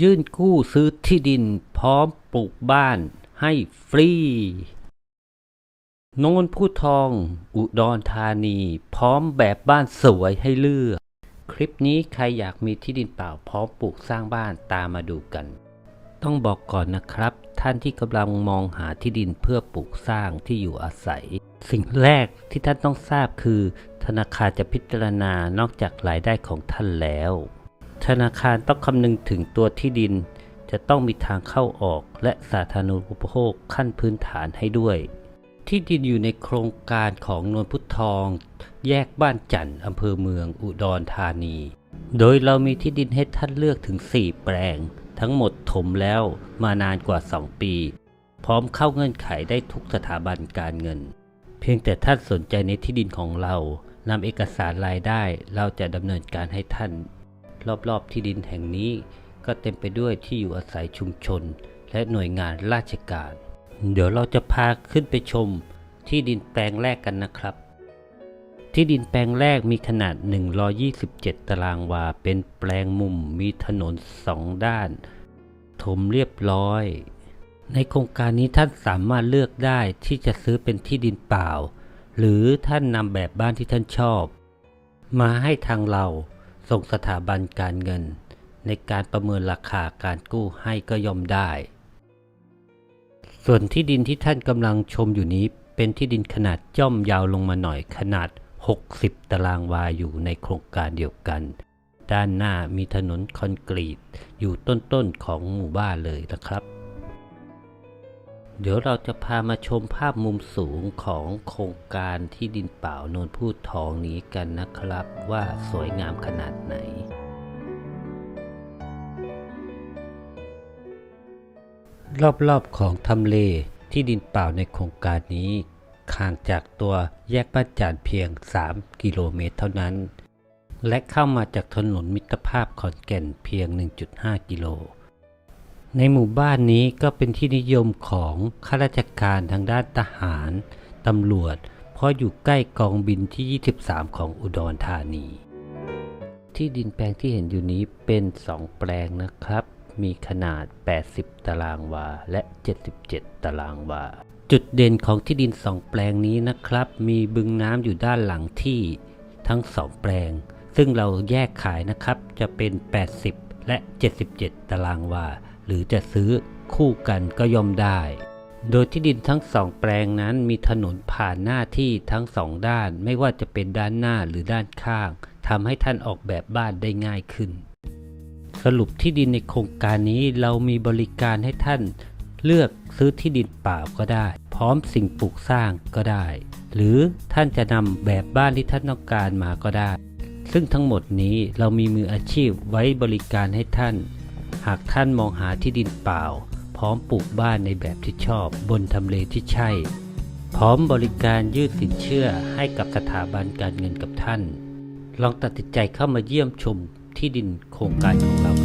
ยื่นกู้ซื้อที่ดินพร้อมปลูกบ้านให้ฟรีโนนผู้ทอง อุดรธานี พร้อมแบบบ้านสวยให้เลือก คลิปนี้ใครอยากมีที่ดินเปล่าพร้อมปลูกสร้างบ้านตามมาดูกัน ต้องบอกก่อนนะครับ ท่านที่กำลังมองหาที่ดินเพื่อปลูกสร้างที่อยู่อาศัย สิ่งแรกที่ท่านต้องทราบคือ ธนาคารจะพิจารณานอกจากรายได้ของท่านแล้ว ธนาคารต้องคำนึงถึงตัวที่ดิน จะต้องมีทางเข้าออกและสาธารณูปโภคขั้นพื้นฐานให้ด้วย ที่ดินอยู่ในโครงการของนวลพุททอง แยกบ้านจันทร์อำเภอเมืองอุดรธานี โดยเรามีที่ดินให้ท่านเลือกถึง 4 แปลง ทั้งหมดถมแล้วมานานกว่า 2 ปี พร้อมเข้าเงื่อนไขได้ทุกสถาบันการเงิน เพียงแต่ท่านสนใจในที่ดินของเรานำเอกสารรายได้เราจะดำเนินการให้ท่าน รอบๆที่ดินแห่งนี้ ก็เต็มไปด้วยที่อยู่อาศัยชุมชน และหน่วยงานราชการ เดี๋ยวเราจะพาขึ้นไปชมที่ดินแปลงแรกกันนะครับ ที่ดินแปลงแรกมีขนาด 127 ตารางวา เป็นแปลงมุมมีถนนสองด้าน ถมเรียบร้อย ในโครงการนี้ท่านสามารถเลือกได้ที่จะซื้อเป็นที่ดินเปล่า หรือท่านนำแบบบ้านที่ท่านชอบ มาให้ทางเรา ส่งสถาบันการเงิน ในการประเมินราคาการกู้ให้ก็ย่อมได้ ส่วนที่ดินที่ท่านกำลังชมอยู่นี้เป็นที่ดินขนาดย่อมยาวลงมาหน่อยขนาด 60 ตารางวาอยู่ในโครงการเดียวกัน ด้านหน้ามีถนนคอนกรีตอยู่ต้นๆของหมู่บ้านเลยนะครับ เดี๋ยวเราจะพามาชมภาพมุมสูงของโครงการที่ดินเปล่าโนนพูดทองนี้กันนะครับว่าสวยงามขนาดไหนรอบๆของทำเลที่ดินเปล่าในโครงการนี้ห่างจากตัวแยกบ้านจานเพียง 3 กิโลเมตรเท่านั้น และเข้ามาจากถนนมิตรภาพขอนแก่นเพียง 1.5 กิโล ในหมู่บ้านนี้ก็เป็นที่นิยมของข้าราชการทางด้านทหารตำรวจ เพราะอยู่ใกล้กองบินที่ 23 ของอุดรธานี ที่ดินแปลงที่เห็นอยู่นี้เป็น 2 แปลงนะครับ มีขนาด 80 ตารางวา และ 77 ตารางวา จุดเด่นของที่ดิน 2 แปลงนี้นะครับ มีบึงน้ำอยู่ด้านหลังที่ทั้ง 2 แปลง ซึ่งเราแยกขายนะครับ จะเป็น 80 และ 77 ตารางวา หรือจะซื้อคู่กันก็ย่อมได้ โดยที่ดินทั้งสองแปลงนั้นมีถนนผ่านหน้าที่ทั้งสองด้าน ไม่ว่าจะเป็นด้านหน้าหรือด้านข้างทำให้ท่านออกแบบบ้านได้ง่ายขึ้น สรุปที่ดินในโครงการนี้เรามีบริการให้ท่านเลือกซื้อที่ดินเปล่าก็ได้ พร้อมสิ่งปลูกสร้างก็ได้ หรือท่านจะนำแบบบ้านที่ท่านต้องการมาก็ได้ ซึ่งทั้งหมดนี้เรามีมืออาชีพไว้บริการให้ท่าน หากท่านมองหาที่ดินเปล่า พร้อมปลูกบ้านในแบบที่ชอบบนทำเลที่ใช่ พร้อมบริการยืดสินเชื่อให้กับสถาบันการเงินกับท่าน ลองตัดสินใจเข้ามาเยี่ยมชมที่ดินโครงการของเรา